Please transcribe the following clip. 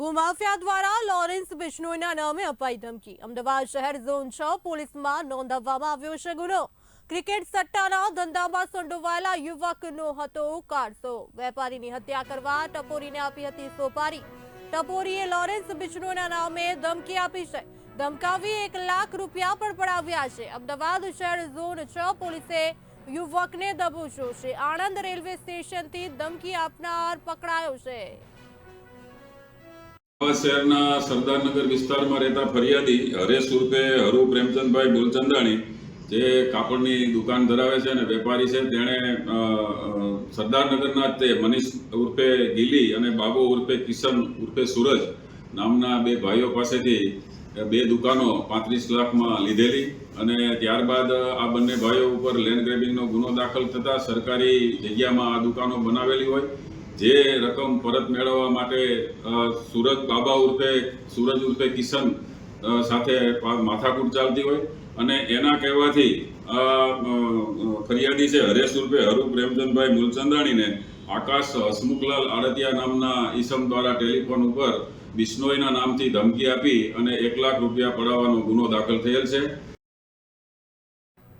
ભૂમાફિયા દ્વારા લોરેન્સ બિશ્નોઈના નામે અપાઈ ધમકી. અમદાવાદ શહેર ઝોન છ પોલીસમાં નોંધાવવામાં આવ્યો છે ગુનો. ક્રિકેટ સટ્ટાના ધંધામાં સંડોવાયેલા યુવકનો હતો કારસો. વેપારીની હત્યા કરવા ટપોરીને આપી હતી સોપારી. ટપોરીએ લોરેન્સ બિશ્નોઈના નામે ધમકી આપી છે. ધમકાવી એક લાખ રૂપિયા પણ પડાવ્યા છે. અમદાવાદ શહેર ઝોન છ પોલીસે યુવકને દબોચ્યો છે. આણંદ રેલવે સ્ટેશનથી ધમકી આપનાર પકડાયો છે. શહેરના સરદારનગર વિસ્તારમાં રહેતા ફરિયાદી હરેશ ઉર્ફે હરુ પ્રેમચંદભાઈ બોલચંદાણી, જે કાપડની દુકાન ધરાવે છે અને વેપારી છે. તેણે સરદારનગરના તે મનીષ ઉર્ફે ગીલી અને બાબુ ઉર્ફે કિશન ઉર્ફે સૂરજ નામના બે ભાઈઓ પાસેથી બે દુકાનો પાંત્રીસ લાખમાં લીધેલી અને ત્યારબાદ આ બંને ભાઈઓ ઉપર લેન્ડ ગ્રેબિંગનો ગુનો દાખલ થતાં સરકારી જગ્યામાં આ દુકાનો બનાવેલી હોય. જે રકમ પરત મેળવવા માટે સુરજ બાબા ઉર્ફે, સૂરજ ઉર્ફે કિશન સાથે માથાકૂટ ચાલતી હોય. અને એના કહેવાથી ફરિયાદી છે હરેશ ઉર્ફે હરુ પ્રેમચંદભાઈ મૂલચંદાણીને આકાશ હસમુખલાલ આડતિયા નામના ઈસમ દ્વારા ટેલિફોન ઉપર બિશ્નોઈના નામથી ધમકી આપી અને એક લાખ રૂપિયા પડાવવાનો ગુનો દાખલ થયેલ છે.